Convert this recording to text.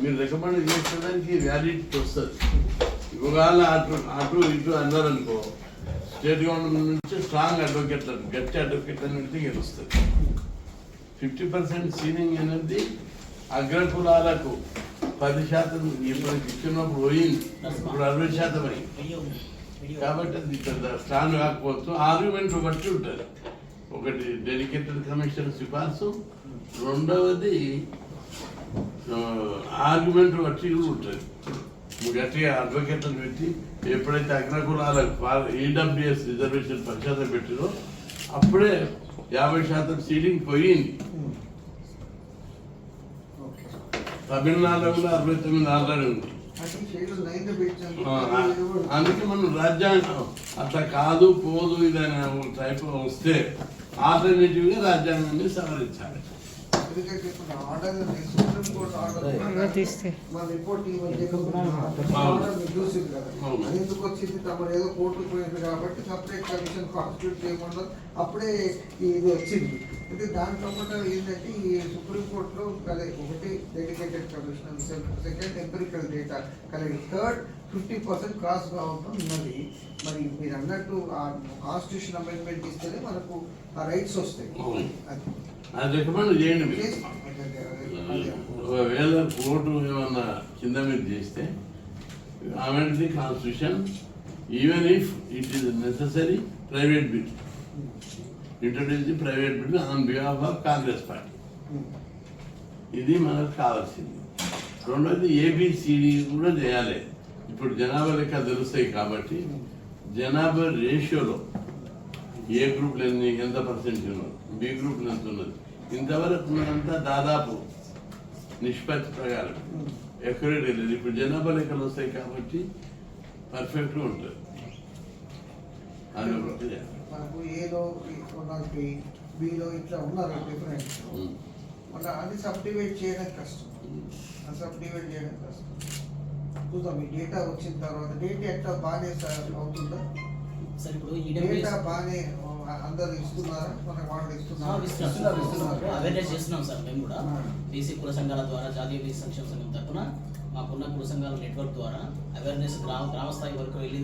మీరు రికమెండ్ చేసేదానికి వ్యాలిడిటీ వస్తుంది. ఇవాళ అటు అటు ఇటు అన్నారనుకో స్టేట్ గవర్నమెంట్ నుంచి స్ట్రాంగ్ అడ్వకేట్ గట్టి అడ్వకేట్ అనేది గెలుస్తుంది ఫిఫ్టీ పర్సెంట్ సీలింగ్ అనేది అగ్రకులాలకు పది శాతం ఇప్పుడు ఇచ్చినప్పుడు పోయింది. ఇప్పుడు అరవై శాతం అయింది. కాబట్టి అది పెద్ద స్ట్రాంగ్ కాకపోవచ్చు. ఆర్గ్యుమెంట్ బట్టి ఉంటుంది. ఒకటి డెడికేటెడ్ కమిషన్ సిఫార్సు. రెండవది ఆర్గ్యుమెంట్ బట్టి కూడా ఉంటుంది. నువ్వు గట్టిగా అడ్వకేట్లను పెట్టి ఎప్పుడైతే అగ్రకులాలకు ఈడబ్ల్యూఎస్ రిజర్వేషన్ పది శాతం పెట్టినో అప్పుడే యాభై శాతం సీలింగ్ పోయింది. తమిళనాడులో కూడా అరవై తొమ్మిది ఆల్రెడీ ఉంది. అందుకే మనం రాజ్యాంగం అట్లా కాదు పోదు ఇదని టైప్ వస్తే ఆల్టర్నేటివ్గా రాజ్యాంగాన్ని సవరించాలి. ఆర్డర్ సుప్రీం ఆర్డర్ తీస్తే. మా రిపోర్ట్ చూసింది కదా ఎందుకు వచ్చింది తమరు ఏదో కోర్టుకు పోయింది కాబట్టి సపరేట్ కమిషన్ కాన్స్టిట్యూట్ చేయకుండా అప్పుడే ఇది వచ్చింది. అయితే దాని సంబంధం ఏంటంటే ఈ సుప్రీంకోర్టులో అదే ఒకటి dedicated commission second empirical data కలిగి థర్డ్ ఫిఫ్టీ పర్సెంట్ క్రాస్ కావడం ఉన్నది మరి మీరు అన్నట్టు ఆ కాన్స్టిట్యూషన్ అమెండ్మెంట్ ఇస్తేనే మనకు ఆ రైట్స్ వస్తాయి. అది. రికమెండ్ చేయండి మీరు. ఒకవేళ కోర్టు ఏమన్నా కింద మీద చేస్తే amend the constitution even if it is necessary private bill introduce the private bill on behalf of Congress party ఇది మనకు కావాల్సింది. రెండోది ఏబిసిడి కూడా చేయాలి. ఇప్పుడు జనాభా లెక్క తెలుస్తాయి కాబట్టి జనాభా రేషియోలో ఏ గ్రూప్లు ఎన్ని ఎంత పర్సెంట్ ఉన్నారు బి గ్రూప్లు ఎంత ఉన్నది? ఇంతవరకు ఉన్నదంతా దాదాపు నిష్పత్తి ప్రకారం. ఎక్యురేట్ లేదు. ఇప్పుడు జనాభా లెక్కలు వస్తాయి కాబట్టి పర్ఫెక్ట్గా ఉంటుంది. అది మనకి బిలో ఇట్లా ఉన్నారు డిఫరెంట్. మళ్ళీ అది సబ్ డివైడ్ చేయడం కష్టం. అది సబ్ డివైడ్ చేయడం కష్టం. చూద్దాం ఈ డేటా వచ్చిన తర్వాత డేటా ఎట్లా బాగానే అవుతుందా? సార్ ఇప్పుడు డేటా ఈడబ్ల్యూఎస్ బాగానే అందరు ఇస్తున్నారా? మన వాళ్ళు ఇస్తున్నారా? ఇస్తున్నాం. ఇస్తున్నారు. అవేర్నెస్ చేస్తున్నాం సార్ మేము కూడా. బీసీ కుల సంఘాల ద్వారా జాతీయ బీసీ సంక్షేమ సంఘం తరఫున మాకున్న కుల సంఘాల నెట్వర్క్ ద్వారా అవేర్నెస్ గ్రామ గ్రామ స్థాయి వరకు వెళ్ళి